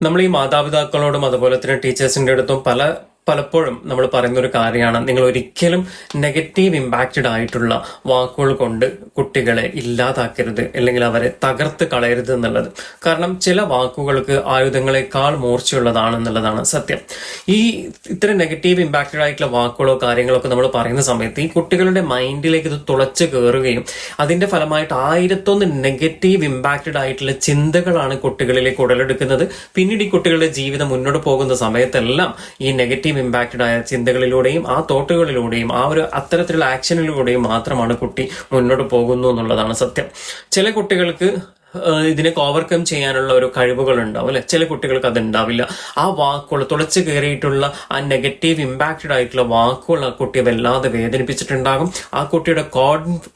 നമ്മൾ ഈ മാതാപിതാക്കളോടും അതുപോലെ തന്നെ ടീച്ചേഴ്സിന്റെ അടുത്തും പല പലപ്പോഴും നമ്മൾ പറയുന്ന ഒരു കാര്യമാണ്. നിങ്ങൾ ഒരിക്കലും നെഗറ്റീവ് ഇമ്പാക്റ്റഡ് ആയിട്ടുള്ള വാക്കുകൾ കൊണ്ട് കുട്ടികളെ ഇല്ലാതാക്കരുത് അല്ലെങ്കിൽ അവരെ തകർത്ത് കളയരുത് എന്നുള്ളത്. കാരണം ചില വാക്കുകൾക്ക് ആയുധങ്ങളെക്കാൾ മൂർച്ചയുള്ളതാണെന്നുള്ളതാണ് സത്യം. ഈ ഇത്ര നെഗറ്റീവ് ഇമ്പാക്റ്റഡ് ആയിട്ടുള്ള വാക്കുകളോ കാര്യങ്ങളോ ഒക്കെ നമ്മൾ പറയുന്ന സമയത്ത് ഈ കുട്ടികളുടെ മൈൻഡിലേക്ക് ഇത് തുളച്ച് കയറുകയും അതിന്റെ ഫലമായിട്ട് ആയിരത്തൊന്ന് നെഗറ്റീവ് ഇമ്പാക്റ്റഡ് ആയിട്ടുള്ള ചിന്തകളാണ് കുട്ടികളിലേക്ക് ഉടലെടുക്കുന്നത്. പിന്നീട് ഈ കുട്ടികളുടെ ജീവിതം മുന്നോട്ട് പോകുന്ന സമയത്തെല്ലാം ഈ നെഗറ്റീവ് ഇമ്പാക്റ്റഡ് ആയ ചിന്തകളിലൂടെയും ആ തോട്ടുകളിലൂടെയും ആ ഒരു അത്തരത്തിലുള്ള ആക്ഷനിലൂടെയും മാത്രമാണ് കുട്ടി മുന്നോട്ട് പോകുന്നു എന്നുള്ളതാണ് സത്യം. ചില കുട്ടികൾക്ക് ഇതിനൊക്കെ ഓവർകം ചെയ്യാനുള്ള ഒരു കഴിവുകൾ ഉണ്ടാവും അല്ലെ? ചില കുട്ടികൾക്ക് അത് ഉണ്ടാവില്ല ആ വാക്കുകൾ തുളച്ചു കയറിയിട്ടുള്ള ആ നെഗറ്റീവ് ഇമ്പാക്റ്റഡ് ആയിട്ടുള്ള വാക്കുകൾ ആ കുട്ടിയെ വല്ലാതെ വേദനിപ്പിച്ചിട്ടുണ്ടാകും. ആ കുട്ടിയുടെ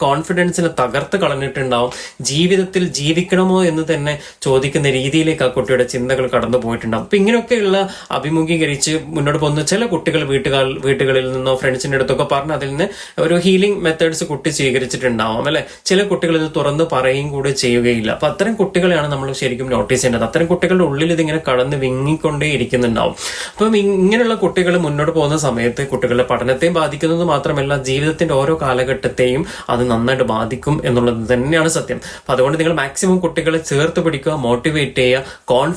കോൺഫിഡൻസിനെ തകർത്ത് കളഞ്ഞിട്ടുണ്ടാവും. ജീവിതത്തിൽ ജീവിക്കണമോ എന്ന് തന്നെ ചോദിക്കുന്ന രീതിയിലേക്ക് ആ കുട്ടിയുടെ ചിന്തകൾ കടന്നു പോയിട്ടുണ്ടാവും. അപ്പൊ ഇങ്ങനെയൊക്കെയുള്ള അഭിമുഖീകരിച്ച് മുന്നോട്ട് പോകുന്ന ചില കുട്ടികൾ വീട്ടുകാർ വീട്ടുകളിൽ നിന്നോ ഫ്രണ്ട്സിന്റെ അടുത്തൊക്കെ പറഞ്ഞ് അതിൽ നിന്ന് ഒരു ഹീലിംഗ് മെത്തേഡ്സ് കുട്ടി സ്വീകരിച്ചിട്ടുണ്ടാവും അല്ലെ? ചില കുട്ടികൾ ഇത് തുറന്ന് പറയുകയും കൂടെ ചെയ്യുകയില്ല. അപ്പൊ അത്തരം കുട്ടികളെയാണ് നമ്മൾ ശരിക്കും നോട്ടീസ് ചെയ്യേണ്ടത്. അത്തരം കുട്ടികളുടെ ഉള്ളിൽ ഇതിങ്ങനെ കടന്ന് വിങ്ങിക്കൊണ്ടേ ഇരിക്കുന്നുണ്ടാവും. അപ്പം ഇങ്ങനെയുള്ള കുട്ടികൾ മുന്നോട്ട് പോകുന്ന സമയത്ത് കുട്ടികളുടെ പഠനത്തെയും ബാധിക്കുന്നത് മാത്രമല്ല ജീവിതത്തിന്റെ ഓരോ കാലഘട്ടത്തെയും അത് നന്നായിട്ട് ബാധിക്കും എന്നുള്ളത് തന്നെയാണ് സത്യം. അപ്പൊ അതുകൊണ്ട് നിങ്ങൾ മാക്സിമം കുട്ടികളെ ചേർത്ത് പിടിക്കുക മോട്ടിവേറ്റ് ചെയ്യുക കോൺഫിഡൻസ്